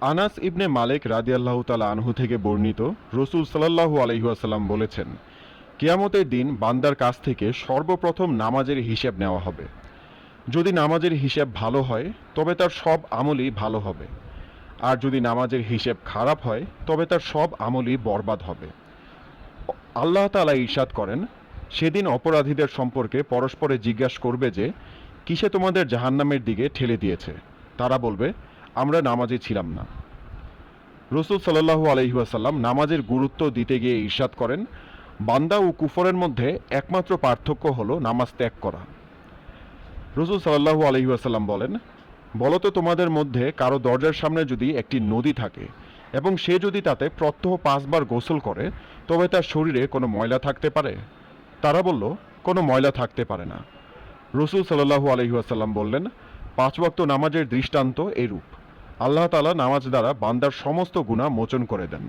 আনাস ইবনে মালিক রাদিয়াল্লাহ তালা আনহু থেকে বর্ণিত রসুল সাল্লাহু আলহিহাসাল্লাম বলেছেন, কিয়ামতের দিন বান্দার কাছ থেকে সর্বপ্রথম নামাজের হিসেব নেওয়া হবে। যদি নামাজের হিসেব ভালো হয়, তবে তার সব আমলই ভালো হবে। আর যদি নামাজের হিসেব খারাপ হয়, তবে তার সব আমলই বরবাদ হবে। আল্লাহ তালা ঈর্ষাদ করেন, সেদিন অপরাধীদের সম্পর্কে পরস্পরে জিজ্ঞাসা করবে যে, কিসে তোমাদের জাহান্নামের দিকে ঠেলে দিয়েছে? তারা বলবে আমরা নামাজে ছিলাম না। রসুল সাল্লাহু আলহিহাসাল্লাম নামাজের গুরুত্ব দিতে গিয়ে ঈর্ষাদ করেন, বান্দা ও কুফরের মধ্যে একমাত্র পার্থক্য হলো নামাজ ত্যাগ করা। রসুল সাল্লাহু আলহিহাসাল্লাম বলেন বলতো তোমাদের মধ্যে কারও দরজার সামনে যদি একটি নদী থাকে এবং সে যদি তাতে প্রত্যহ পাঁচবার গোসল করে, তবে তার শরীরে কোনো ময়লা থাকতে পারে? তারা বলল, কোনো ময়লা থাকতে পারে না। রসুল সাল্লাহু আলহিহাসাল্লাম বললেন, পাঁচ বক্ত নামাজের দৃষ্টান্ত এরূপ। আল্লাহ তালা নামাজ দ্বারা বান্দার সমস্ত গুণা মোচন করে দেন।